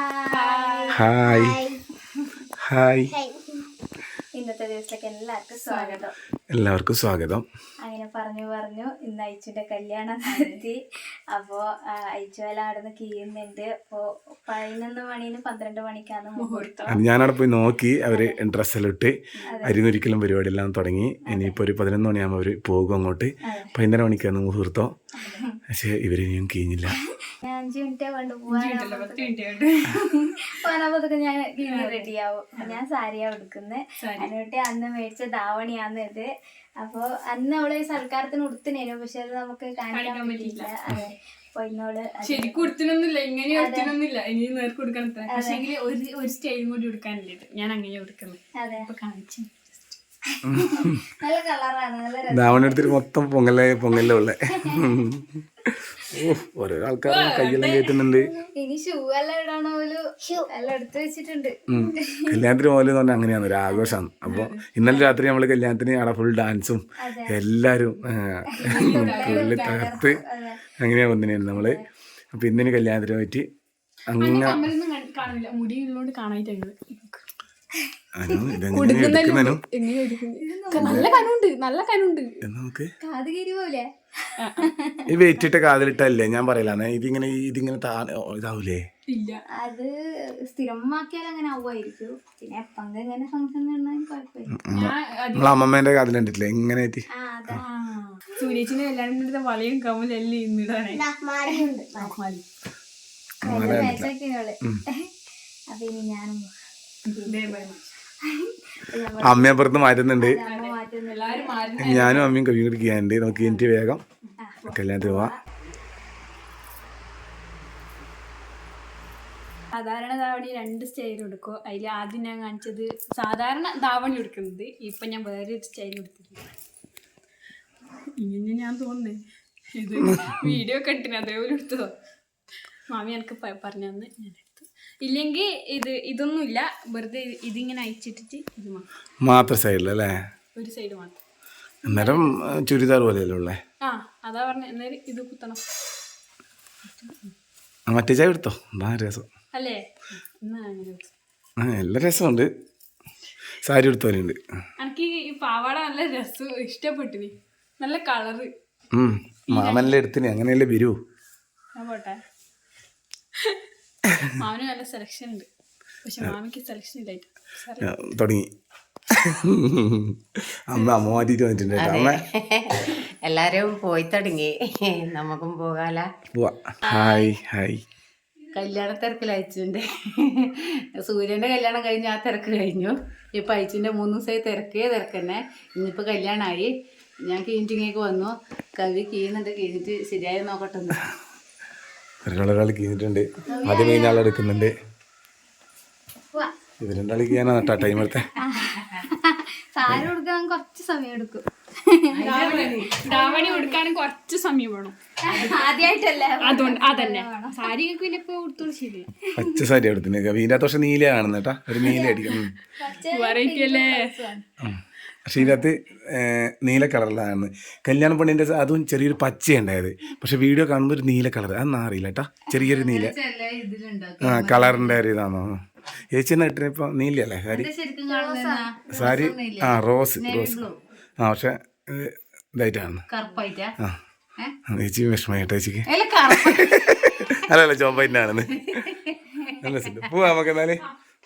Hi hi ഇന്നത്തെ ദിവസത്തേക്ക് എല്ലാവർക്കും സ്വാഗതം. എല്ലാവർക്കും സ്വാഗതം. അങ്ങനെ പറഞ്ഞു പറഞ്ഞു ഇന്ന് അയച്ചുന്റെ കല്യാണം നടത്തി അപ്പോ അയച്ചുവല അവിടെ കീയുന്നുണ്ട്. അപ്പോ പതിനൊന്ന് മണിന്ന് പന്ത്രണ്ട് മണിക്കാണ് മുഹൂർത്തം. ഞാനവിടെ പോയി നോക്കി അവർ ഡ്രസ്സെല്ലാം ഇട്ട് അരിനൊരിക്കലും പരിപാടിയെല്ലാം തുടങ്ങി. ഇനിയിപ്പോൾ ഒരു പതിനൊന്ന് മണിയാകുമ്പോൾ അവർ പോകും അങ്ങോട്ട്. പതിനൊന്നര മണിക്കാണ് മുഹൂർത്തം. പക്ഷെ ഇവർ കീഞ്ഞില്ല. ഞാൻ അഞ്ചു മിനിറ്റേ കൊണ്ട്. പോകാനാകുമ്പോഴത്തേക്ക് ഞാൻ റെഡി ആവും ഞാൻ സാരിയാ എടുക്കുന്നത് അതിനോട്ട് അന്ന് മേടിച്ച ധാവണിയാന്ന് ഇത്. അപ്പൊ അന്ന് അവൾ സൽക്കാരത്തിന് ഉടുത്തിനേനു പക്ഷെ അത് നമുക്ക് കാണിക്കാൻ പറ്റിയില്ല. അതെ. ശരിക്കും ഉടുത്തിനൊന്നുമില്ല ഇങ്ങനെ ഉടുത്തിനൊന്നുമില്ല. ഇനി നേർക്ക് കൊടുക്കാൻ പക്ഷെ ഒരു ഒരു സ്റ്റൈലും കൂടി ഉടുക്കാനില്ല ഞാൻ അങ്ങനെ ഉടുക്കുന്നത് അതെ. അപ്പൊ കാണിച്ചു. നല്ല കളറാണ് നല്ല ധാവണ എടുത്തിട്ട് മൊത്തം പൊങ്ങലേ പൊങ്ങലേ ഉള്ളേ ഓ ഓരോ ആൾക്കാരും കയ്യെല്ലാം കേട്ടുന്നുണ്ട് ഇനി ഷൂ എല്ലാം ഇടണ പോലും എല്ലാം എടുത്തു വെച്ചിട്ടുണ്ട്. ഉം. കല്യാണത്തിന് പോലെ എന്ന് പറഞ്ഞാൽ അങ്ങനെയാണ് ഒരു ആഘോഷമാണ്. അപ്പോൾ ഇന്നലെ രാത്രി നമ്മൾ കല്യാണത്തിന് അവിടെ ഫുൾ ഡാൻസും എല്ലാവരും ഫുള്ള് തകർത്ത് അങ്ങനെയാ വന്നിനായിരുന്നു നമ്മൾ. അപ്പൊ ഇന്നിന് കല്യാണത്തിന് പറ്റി അങ്ങനെ നല്ല കനുണ്ട് നല്ല കനുണ്ട്. നമുക്ക് കാത് കയറി പോലെ ഈ വെയിറ്റിട്ട കാതിലിട്ടല്ലേ? ഞാൻ പറയലാണ് ഇതിങ്ങനെ ഇതിങ്ങനെ താ ഇതാവൂലേ? ഇല്ല. അത് സ്ഥിരമാക്കിയാൽ അങ്ങനെ ആവുമായിരിക്കും. പിന്നെ എപ്പങ്ക ഇങ്ങനെ ഫംഗ്ഷൻ നമ്മളെ അമ്മമ്മേന്റെ കാതിൽ കണ്ടിട്ടില്ലേ? എല്ലാരും വളയും കമ്മലും എല്ലാം ഇന്നിടാണേ ഇവൾ അപ്പൊ ഇനി ഞാനും മാറ്റുന്നുണ്ട്. അമ്മ മാറ്റുന്നില്ല. എല്ലാരും മാറി ഞാനും അമ്മയും കവി കുടിക്കാനുണ്ട് നമുക്ക് എനിക്ക് വേഗം കല്യാണത്തിന് പോവാം. സാധാരണ ധാവണി രണ്ട് സ്റ്റൈൽ എടുക്കും അതിൽ ആദ്യം ഞാൻ കാണിച്ചത് സാധാരണ ധാവണി എടുക്കുന്നത് ഇപ്പൊ ഞാൻ വേറെ ഒരു സ്റ്റൈൽ എടുത്തിട്ടുണ്ട് ഇങ്ങനെ ഞാൻ തോന്നുന്നേ. ഇത് വീഡിയോ കണ്ടിന് അതേപോലെ എടുത്തതോ മാമി എനിക്ക് പറഞ്ഞു തന്നെ. ഞാൻ ഇല്ലെങ്കിൽ ഇത് ഇതൊന്നുമില്ല. വെറുതെ ഇതിങ്ങനെ അയച്ചിട്ടിട്ട് ഇത് മാത്രം സൈഡിലല്ലേ ഒരു സൈഡ് മാത്രം. അന്നേരം ചുരിദാർ പോലെയല്ലേ ഉള്ളേ? ആ അതാ പറഞ്ഞ. എന്നാലും ഇത് കുത്തണം. മറ്റേ ചായ എടുത്തോ? എന്താ രസം? അല്ലേ. ആ എല്ലാ രസമുണ്ട്. സാരി എടുത്തോലുണ്ട് എനിക്ക് ഈ പാവാട നല്ല രസം ഇഷ്ടപ്പെട്ടിനി. നല്ല കളറ് മാമനെല്ലാം എടുത്തിന്. അങ്ങനെയല്ലേ വരൂ. പോട്ടെ. മാമിന് നല്ല സെലക്ഷൻ ഉണ്ട്. പക്ഷെ മാമിക്ക് സെലക്ഷൻ ഇല്ലായിട്ട്. തുടങ്ങി. അമ്മ അമ്മ മാറ്റിട്ട് വന്നിട്ടുണ്ട് അമ്മ. എല്ലാരും പോയി തുടങ്ങി. നമുക്കും പോകാല. പോവാ. ഹായ് ഹായ് കല്യാണ തിരക്കിൽ സൂര്യന്റെ കല്യാണം കഴിഞ്ഞ് ആ തിരക്ക് കഴിഞ്ഞു. ഇപ്പൊ അയച്ചിന്റെ മൂന്ന് ദിവസമായി തിരക്കേ തിരക്ക് തന്നെ ഇന്നിപ്പോ കല്യാണമായി ഞാൻ കീഞ്ഞിട്ടിങ്ങേക്ക് വന്നു. കവി കീഴുന്നുണ്ട് കീഞ്ഞിട്ട് ശരിയായി നോക്കട്ടെ ഒരാളൊരാൾ കീഞ്ഞിട്ടുണ്ട് ആദ്യം കഴിഞ്ഞ എടുക്കുന്നുണ്ട്. ഇത് രണ്ടാൾ കീയാനാ നട്ടാ ടൈം എടുത്തേ. സാരി കൊടുക്കാൻ കുറച്ച് സമയം എടുക്കും. ദാവണി കൊടുക്കാനും കുറച്ച് സമയം വേണം. ആദ്യമായിട്ടല്ലേ അതുകൊണ്ട് അതന്നെ. സാരി പിന്നെ ഇപ്പൊ കൊടുത്തോളൂ ശരി പച്ച സാരി കേട്ടാ ഒരു നീല അടിക്കും വെറൈറ്റി അല്ലേ. പക്ഷെ ഇതിനകത്ത് നീല കളറിലാണ്. കല്യാണ പണിന്റെ അതും ചെറിയൊരു പച്ച ഉണ്ടായത് പക്ഷെ വീഡിയോ കാണുമ്പോൾ ഒരു നീല കളർ അതൊന്നും അറിയില്ല കേട്ടാ. ചെറിയൊരു നീല. ആ കളറിന്റെ ഒരു ഇതാണോ? ചേച്ചി എന്നാ ഇട്ടിന് ഇപ്പൊ? നീലയല്ലേ? സാരി? സാരി? ആ റോസ് റോസ്. ആ പക്ഷെ ഇത് ഇതായിട്ടാണ്. ആ. ചേച്ചി വിഷമമായി കേട്ടോ ചേച്ചിക്ക്. അല്ല അല്ല അല്ലല്ല ചോമ്പായിട്ടാണെന്ന് നല്ല പോവാ നമുക്ക് എന്നാൽ.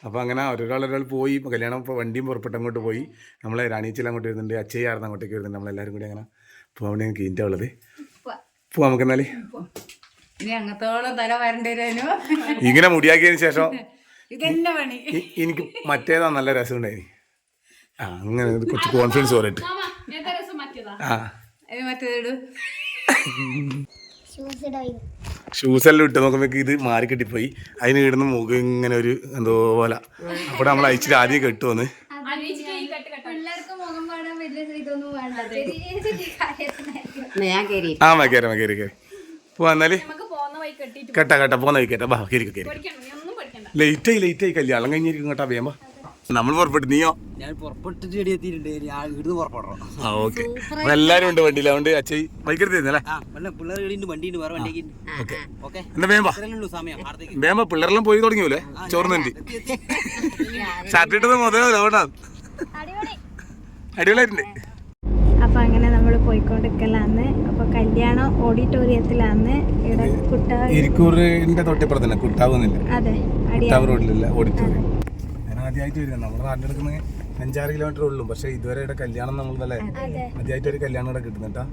അപ്പോൾ അങ്ങനെ ഒരാൾ ഒരാൾ പോയി. കല്യാണം ഇപ്പോൾ വണ്ടിയും പുറപ്പെട്ട് അങ്ങോട്ട് പോയി. നമ്മളെ റാണീച്ചിൽ അങ്ങോട്ട് വരുന്നുണ്ട്. അച്ചയ്യാർന്ന് അങ്ങോട്ടേക്ക് വരുന്നുണ്ട്. നമ്മളെല്ലാവരും കൂടി അങ്ങനെ പോകാൻ വേണ്ടി കീന്റെ ഉള്ളത്. പോവാം നമുക്ക് എന്നാലേ. ഇങ്ങനെ മുടിയാക്കിയതിന് ശേഷം എനിക്ക് മറ്റേതാ നല്ല രസം ഉണ്ടായി ആ അങ്ങനെ കുറച്ച് കോൺഫിഡൻസ് പോലെ ആ. അത് മറ്റേതിടൂ ഷൂസ് എല്ലാം ഇട്ട് നോക്കുമ്പോൾ ഇത് മാറി കെട്ടിപ്പോയി. അതിന് ഇടുന്ന മുഖം ഇങ്ങനെ ഒരു എന്തോ പോലെ. അപ്പോൾ നമ്മൾ അയച്ചിട്ട് ആദ്യം കെട്ടു വന്ന്. ഈ കട്ട് കട്ട് പിള്ളേർക്ക് മുഖം കാണാൻ വലിയ ഇതൊന്നും വേണ്ട. ചെറിയ ചെറിയ ഞാൻ കയറി ആ മകേര മകേരി കയറി പോവാ എന്നാൽ. നമുക്ക് പോകുന്ന വഴി കെട്ടിട്ട് കേട്ടാ കേട്ടാ പോന്ന കേട്ടാ ബാ കയറി കയറി ലേറ്റായി ലേറ്റായി കല്യാണം കഴിഞ്ഞിരിക്കും കേട്ടാ വേമ്പ നമ്മൾ പുറപ്പെട്ടു നീയോ? ഞാൻ പുറപ്പെട്ടിട്ട് ഇവിടെ എത്തിയിട്ടുണ്ട്. ഞാൻ ഇവിടുന്ന് പുറപ്പെടണം. ആ ഓക്കെ. അപ്പൊ എല്ലാരും ഉണ്ട് വണ്ടിയിൽ. അതുകൊണ്ട് അച്ഛൻ ബൈക്കെടുത്തിരുന്നല്ലേ ആ വല്ല പിള്ളേർ ഇവിടെ വണ്ടിയുണ്ട് വേറെ വണ്ടിയൊക്കെ ഉണ്ട്. ഓക്കെ. ഓക്കെ. എന്നാ വേമ്പ സമയം വേമ്പ പിള്ളേരെല്ലാം പോയി തുടങ്ങിയൂലേ? ചോർന്നുണ്ട് ഷർട്ട് ഇട്ടത് മുതലാവില്ല അതുകൊണ്ടാ അടിപൊളിയായിട്ടുണ്ട്. അപ്പൊ അങ്ങനെ നമ്മൾ പോയിക്കൊണ്ടിരിക്കലാന്ന്. അപ്പൊ കല്യാണം ഓഡിറ്റോറിയത്തിലാന്ന്. ഇവിടെ കുട്ടാവ് ഇരിക്കൂറിന്റെ തൊട്ടിപ്പുറത്തന്നെ കുട്ടാവുന്നില്ല അതെ കുട്ടാവ് റോഡിലില്ല ഓഡിറ്റോറിയം. ആദ്യമായിട്ട് വരുന്നത് നമ്മുടെ നാട്ടിലെടുക്കുന്ന അഞ്ചാറ് കിലോമീറ്റർ ഉള്ളൂ. പക്ഷെ ഇതുവരെ ഇവിടെ കല്യാണം നമ്മളല്ലേ അതെ. ആദ്യമായിട്ട് ഒരു കല്യാണം ഇവിടെ കിട്ടുന്നുട്ടാ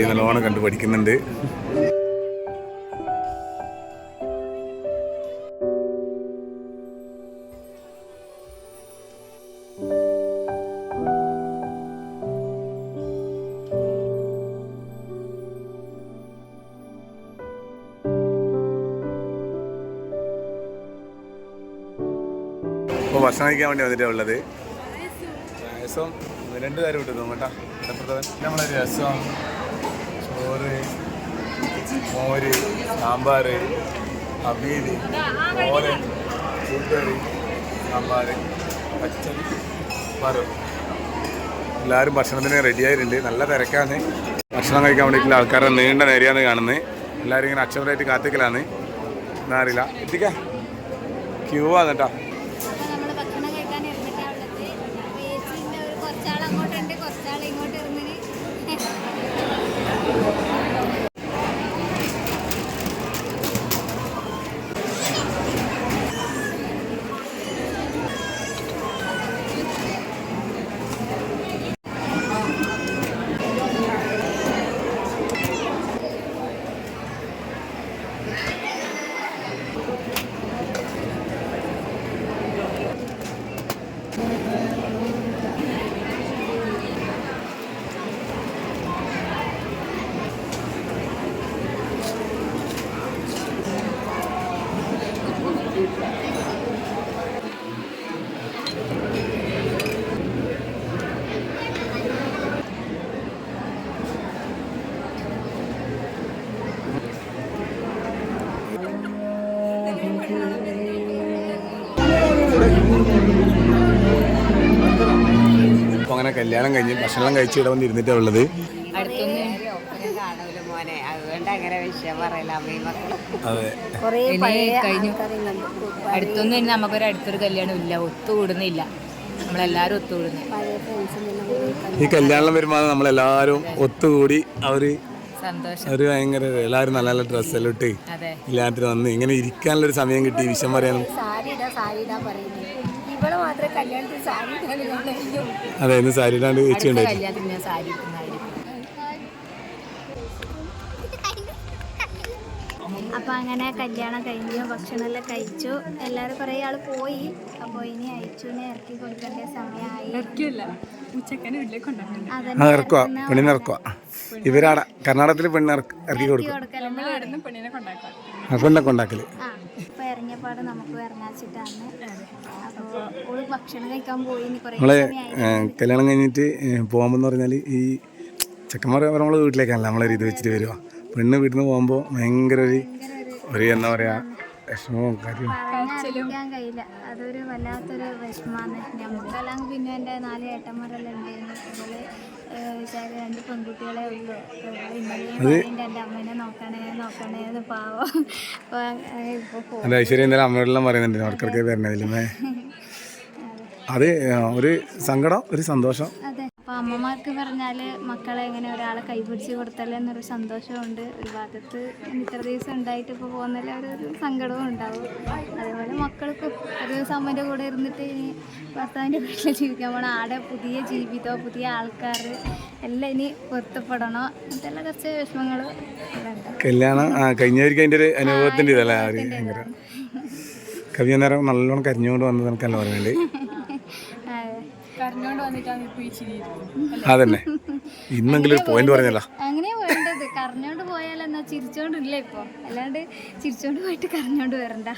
അച്ഛൻ നല്ലോണം കണ്ടു പഠിക്കുന്നുണ്ട്. ഇപ്പോൾ ഭക്ഷണം കഴിക്കാൻ വേണ്ടി വന്നിട്ടാണ് ഉള്ളത്? രണ്ടു രണ്ട് കാര്യം വിട്ടു കേട്ടോ. നമ്മളൊരു നമ്മളെ രസം. ചോറ് മോര് സാമ്പാർ അവിയൽ ഓരൻ കൂട്ടുകറി സാമ്പാർ പച്ച വറവ് എല്ലാവരും ഭക്ഷണത്തിന് റെഡി ആയിട്ടുണ്ട്. നല്ല തിരക്കാണ്. ഭക്ഷണം കഴിക്കാൻ വേണ്ടിയിട്ടുള്ള ആൾക്കാരെ നീണ്ട നേരെയാണ് കാണുന്നത്. എല്ലാവരും ഇങ്ങനെ അക്ഷമരായിട്ട് കാത്തിക്കലാണ്. എന്നാ അറിയില്ല. എത്തിക്കാം. ക്യൂ ആണ് കേട്ടോ. അങ്ങനെ കല്യാണം കഴിഞ്ഞ് ഭക്ഷണം കഴിച്ച് ഇവിടെ വന്ന് ഇരുന്നിട്ടാണ് ഉള്ളത് അതെ. കൊറേ പഴയ കഴിഞ്ഞു. അടുത്തൊന്നും ഇനി നമുക്കൊരു അടുത്തൊരു കല്യാണം ഇല്ല. ഒത്തുകൂടുന്നില്ല. നമ്മളെല്ലാരും ഒത്തുകൂടുന്നു. ഈ കല്യാണം വരുമ്പോൾ നമ്മളെല്ലാരും ഒത്തുകൂടി അവർ സന്തോഷം. ഒരു ഭയങ്കര എല്ലാവരും നല്ല നല്ല ഡ്രസ്സെല്ലാം ഇട്ട് എല്ലാത്തിനും വന്ന് ഇങ്ങനെ ഇരിക്കാനുള്ളൊരു സമയം കിട്ടി. വിഷം പറയാനും മാത്രമേ കല്യാണത്തിന് സാരി ഇടാൻ അതെ ഇന്ന് സാരി ഇല്ലാണ്ട് കല്യാണത്തിന് ഞാൻ സാരി ഇടുന്നതായിരിക്കും. അപ്പോൾ അങ്ങനെ കല്യാണം കഴിഞ്ഞു ഭക്ഷണമെല്ലാം കഴിച്ചു. എല്ലാവരും കുറേ ആൾ പോയി. അപ്പോൾ ഇനി അയച്ചുനെ ഇറക്കി കൊടുക്കേണ്ട സമയമായി. ഇറക്കിയല്ല. ഉച്ചക്കനെ വീട്ടിലേക്ക് കൊണ്ടുപോകണ്ട ആ അതന്നെ ഇറക്കുക പെണ്ണിനെ ഇറക്കുക ഇവരാടെ കർണാടകത്തിൽ പെണ്ണ് ഇറക്കി കൊടുക്കും. പെണ്ണിനെ കൊണ്ടാക്കൽ. ഇപ്പൊ ഇറങ്ങിയപാട് നമുക്ക് ഇറങ്ങാച്ചിട്ടാണ്. നമ്മളെ കല്യാണം കഴിഞ്ഞിട്ട് പോകുമ്പോൾ പറഞ്ഞാൽ ഈ ചെക്കന്മാർ നമ്മൾ വീട്ടിലേക്കാണല്ലോ നമ്മളൊരു ഇത് വെച്ചിട്ട് വരിക. പെണ്ണ് വീട്ടിൽ നിന്ന് പോകുമ്പോൾ ഭയങ്കര ഒരു ഒരു എന്താ പറയുക വിഷമവും കാര്യവും. പറഞ്ഞറിയിക്കാൻ കഴിയില്ല. അതൊരു വല്ലാത്തൊരു വിഷമമാണ്. നമുക്കെല്ലാം പിന്നെ എന്റെ നാല് ഏട്ടന്മാരെല്ലാം ഉണ്ടായിരുന്നു. അതുപോലെ വിചാരം രണ്ട് പെൺകുട്ടികളെ ഉള്ളൂ. ഇന്നലെയും എന്റെ അമ്മേനെ നോക്കണേ നോക്കണേ എന്ന് പാവം. അപ്പോൾ ഐശ്വര്യ ഇന്നലെ അമ്മയോടെല്ലാം പറയുന്നുണ്ട് അവർക്കൊക്കെ വരണതിലുമേ. അത്. ഒരു സങ്കടം ഒരു സന്തോഷം. അപ്പോൾ അമ്മമാർക്ക് പറഞ്ഞാൽ മക്കളെ എങ്ങനെ ഒരാളെ കൈപിടിച്ച് കൊടുത്തല്ലേ എന്നൊരു സന്തോഷമുണ്ട്. ഒരു ഭാഗത്ത് ഇത്ര ദിവസം ഉണ്ടായിട്ട് ഇപ്പോൾ പോകുന്നതിൽ ഒരു സങ്കടവും ഉണ്ടാവും. അതേപോലെ മക്കൾക്ക് ഒരു ദിവസം അമ്മേന്റെ കൂടെ ഇരുന്നിട്ട് ഇനി ഭർത്താവിന്റെ വീട്ടിൽ ജീവിക്കാൻ പോകണം ആടെ പുതിയ ജീവിതം പുതിയ ആൾക്കാർ എല്ലാം ഇനി പൊരുത്തപ്പെടണോ? ഇതെല്ലാം കുറച്ച് വിഷമങ്ങൾ കല്യാണം കഴിഞ്ഞവർക്ക് അതിന്റെ ഒരു അനുഭവത്തിന്റെ ഇതല്ലേ കവിയ അന്നേരം നല്ലോണം കരിഞ്ഞുകൊണ്ട് വന്നത് എനിക്കല്ല പറയുന്നുണ്ട് അതെ. കരഞ്ഞോണ്ട് വന്നിട്ടാണ് ഈ ചിരി അതന്നെ. ഇന്നെങ്കിലും ഒരു പോയിന്റ് പറഞ്ഞല്ലോ. അങ്ങനെ വേണ്ടത്. കരഞ്ഞോണ്ട് പോയാലെന്നാ ചിരിച്ചോണ്ടില്ല ഇപ്പൊ? അല്ലാണ്ട് ചിരിച്ചോണ്ട് പോയിട്ട് കരഞ്ഞോണ്ട് വരണ്ട.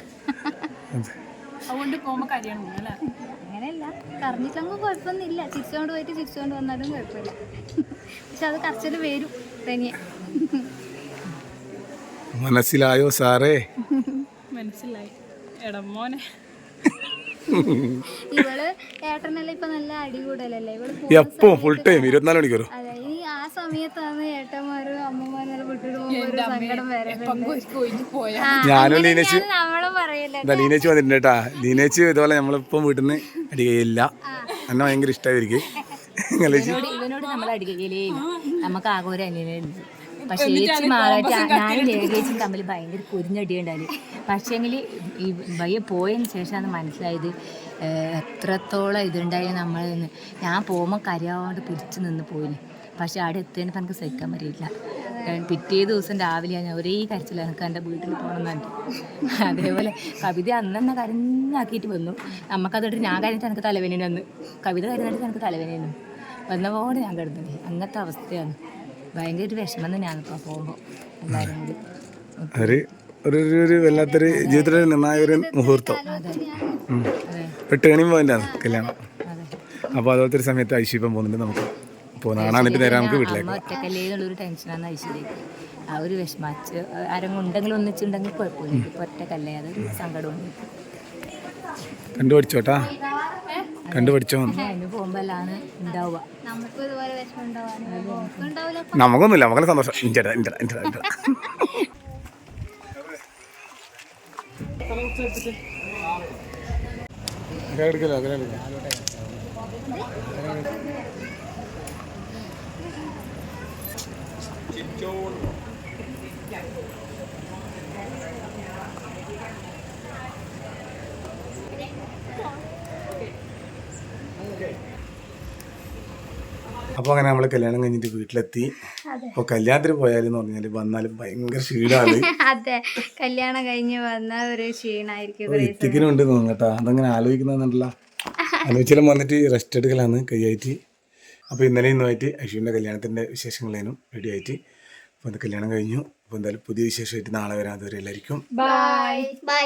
അതുകൊണ്ട് പോകുമ്പോ കരയണം അല്ലേ? അങ്ങനെയല്ല. കറഞ്ഞിട്ടങ്ങ് കുഴപ്പമൊന്നുമില്ല. ചിരിച്ചോണ്ട് പോയിട്ട് ചിരിച്ചോണ്ട് വന്നാലും കുഴപ്പമില്ല. പക്ഷെ അത് കറച്ചിൽ വരും തനിയെ. മനസ്സിലായോ സാറേ? മനസ്സിലായി. എടമോനെ ഇവൾ ഏട്ടനെല്ലാം ഇപ്പൊ നല്ല അടികൂടലല്ലേ? ഇവൾ പോ- ഫുൾ ടൈം ഇരുപത്തിനാല് മണിക്കൂർ ഈ ആ സമയത്താണ് ഏട്ടന്മാരും വിട്ടിട്ട് സങ്കടം ഞാനും ലീനേച്ചി നമ്മൾ എന്താ ലീനേച്ചി വന്നിട്ടുണ്ട് കേട്ടാ. ലീനേച്ചി ഇതുപോലെ നമ്മളിപ്പം വീട്ടിൽ നിന്ന് അടികയില്ല എന്നെ ഭയങ്കര ഇഷ്ടമായിരിക്കും ഇവനോട് നമ്മൾ നമുക്ക് ആകെ ഒരു അനിയനുണ്ട്. പക്ഷേ ഏച്ചി മാറായിട്ട് ഞാനും ലേഖേച്ചും തമ്മിൽ ഭയങ്കര കുരിഞ്ഞടി ഉണ്ടായി പക്ഷേങ്കിൽ ഈ വയ്യ പോയതിന് ശേഷമാണ് മനസ്സിലായത് എത്രത്തോളം ഇതുണ്ടായി നമ്മൾ ഞാൻ പോകുമ്പോൾ കരയാണ്ട് പിടിച്ചു നിന്ന് പോയിന്. പക്ഷെ അവിടെ എത്തിയതിന് എനിക്ക് സഹിക്കാൻ പറ്റിയില്ല. പിറ്റേ ദിവസം രാവിലെ ഞാൻ ഒരേ കരച്ചിൽ എനിക്ക് എന്റെ വീട്ടിൽ പോകണമെന്നുണ്ട് അതേപോലെ കവിത അന്ന് തന്നെ കരഞ്ഞാക്കിയിട്ട് വന്നു. നമുക്കതോട്ട് ഞാൻ കരഞ്ഞിട്ട് എനിക്ക് തലവേദന വന്നു കവിത കരഞ്ഞിട്ട് എനിക്ക് തലവേദന വന്നു വന്നപോലെ ഞാൻ കിടന്നത് അങ്ങനത്തെ അവസ്ഥയാണ്. ഭയങ്കര വിഷമം തന്നെയാണ് ഇപ്പൊ പോകുമ്പോൾ എല്ലാവരും കൂടി. ഒരു ഒരു ഒരു- വല്ലാത്തൊരു ജീവിതത്തിലെ നിർണായക ഒരു മുഹൂർത്തം ടേണിംഗ് പോയിന്റാണ് കല്യാണം. അപ്പോൾ അതുപോലത്തെ ഒരു സമയത്ത് ഐശ്വര്യം പോകുന്നുണ്ട് നമുക്ക്. പോകുന്ന കാണാൻ നേരെ നമുക്ക് വീട്ടിലേക്ക് ടെൻഷനാണ് ഐശ്വര്യക്ക്. ആ ഒരു വിഷമച്ച് ആരെങ്കിലും ഉണ്ടെങ്കിൽ ഒന്നിച്ചുണ്ടെങ്കിൽ കുഴപ്പമില്ല. ഇപ്പോൾ ഒറ്റക്കല്ലേ? അതൊരു സങ്കടമുണ്ട് കണ്ടുപഠിച്ചോട്ടാ കണ്ടുപഠിച്ചോ നമുക്കൊന്നുമില്ല നമുക്ക് സന്തോഷം. ഇഞ്ചടാ ഇഞ്ചടാ ഇഞ്ചടാ ഇഞ്ചടാ എടുക്കലോ അങ്ങനെ എടുക്കാം അപ്പോൾ അങ്ങനെ നമ്മൾ കല്യാണം കഴിഞ്ഞിട്ട് വീട്ടിലെത്തി. അപ്പോൾ കല്യാണത്തിന് പോയാലെന്ന് പറഞ്ഞാൽ വന്നാലും ഭയങ്കര ക്ഷീണമാണ് അതെ. കല്യാണം കഴിഞ്ഞ് വന്ന ഒരു ക്ഷീണായിരിക്കും ഇത്തിക്കിനും ഉണ്ട് തോന്നുന്നു കേട്ടോ. അതങ്ങനെ ആലോചിക്കുന്നുണ്ടല്ല. ആലോചിച്ചാലും വന്നിട്ട് റെസ്റ്റ് എടുക്കലാണ് കൈയായിട്ട് അപ്പോൾ ഇന്നലെ ഇന്നുമായിട്ട് അശ്വിന്റെ കല്യാണത്തിന്റെ വിശേഷങ്ങളേനും റെഡി ആയിട്ട്. അപ്പോൾ അത് കല്യാണം കഴിഞ്ഞു. അപ്പോൾ എന്തായാലും പുതിയ വിശേഷമായിട്ട് നാളെ വരാം. അതുവരെ എല്ലാവർക്കും ബൈ ബൈ